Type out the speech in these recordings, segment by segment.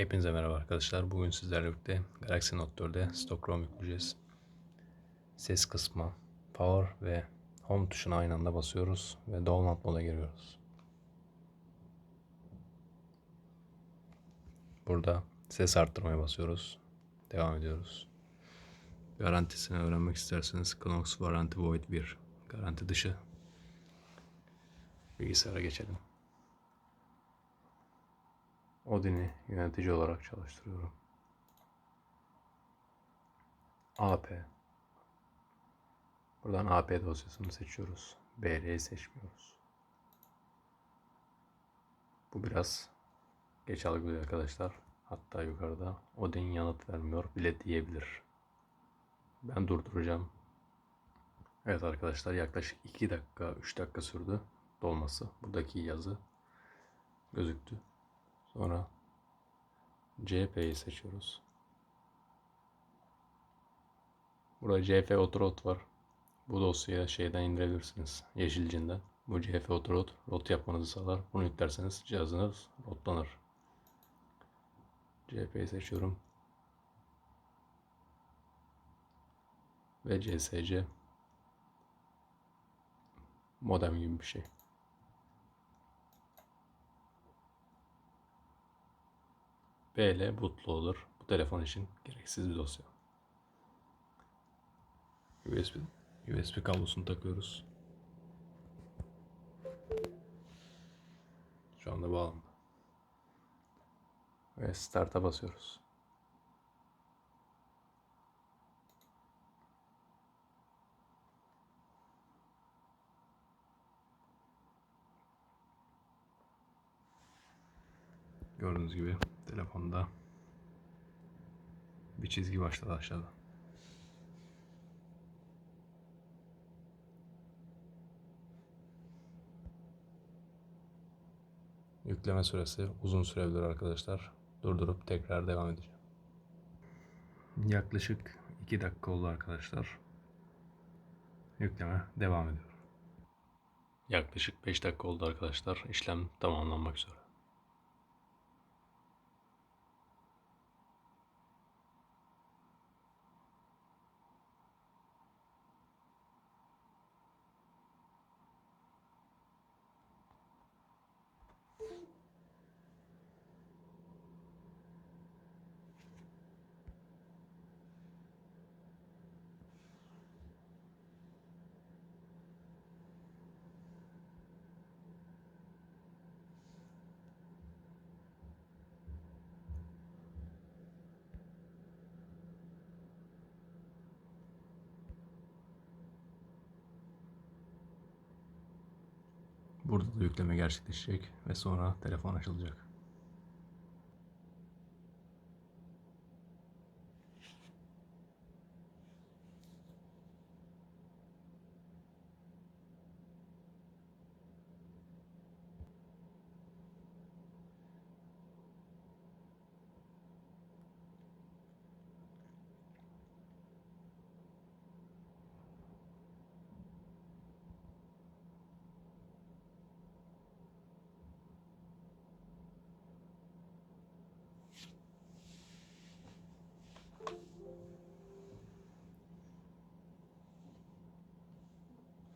Hepinize merhaba arkadaşlar. Bugün sizlerle birlikte Galaxy Note 4'e Stockholm yükleyeceğiz. Ses kısmı, Power ve Home tuşuna aynı anda basıyoruz ve Download moda giriyoruz. Burada ses arttırmaya basıyoruz. Devam ediyoruz. Garantisini öğrenmek isterseniz Knox Warranty Void 1. Garanti dışı. Bilgisayara geçelim. Odin'i yönetici olarak çalıştırıyorum. AP. Buradan AP dosyasını seçiyoruz. BR'yi seçmiyoruz. Bu biraz geç algılıyor arkadaşlar. Hatta yukarıda Odin yanıt vermiyor bile diyebilir. Ben durduracağım. Evet arkadaşlar yaklaşık 2 dakika 3 dakika sürdü dolması. Buradaki yazı gözüktü. Sonra CHP'yi seçiyoruz. Burada CF Otorot var. Bu dosyayı şeyden indirebilirsiniz. Yeşilcinden. Bu CF Otorot rot yapmanızı sağlar. Bunu yüklerseniz cihazınız rotlanır. CHP'yi seçiyorum. Ve CSC modem gibi bir şey. BL bootloader bu telefon için gereksiz bir dosya. USB USB kablosunu takıyoruz. Şu anda bağlandı. Ve start'a basıyoruz. Gördüğünüz gibi telefonda bir çizgi başladı aşağıda. Yükleme süresi uzun sürebilir arkadaşlar. Durdurup tekrar devam edeceğim. Yaklaşık 2 dakika oldu arkadaşlar. Yükleme devam ediyor. Yaklaşık 5 dakika oldu arkadaşlar. İşlem tamamlanmak üzere. Burada da yükleme gerçekleşecek ve sonra telefon açılacak.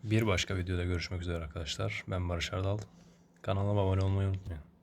Bir başka videoda görüşmek üzere arkadaşlar. Ben Barış Ardal. Kanalıma abone olmayı unutmayın.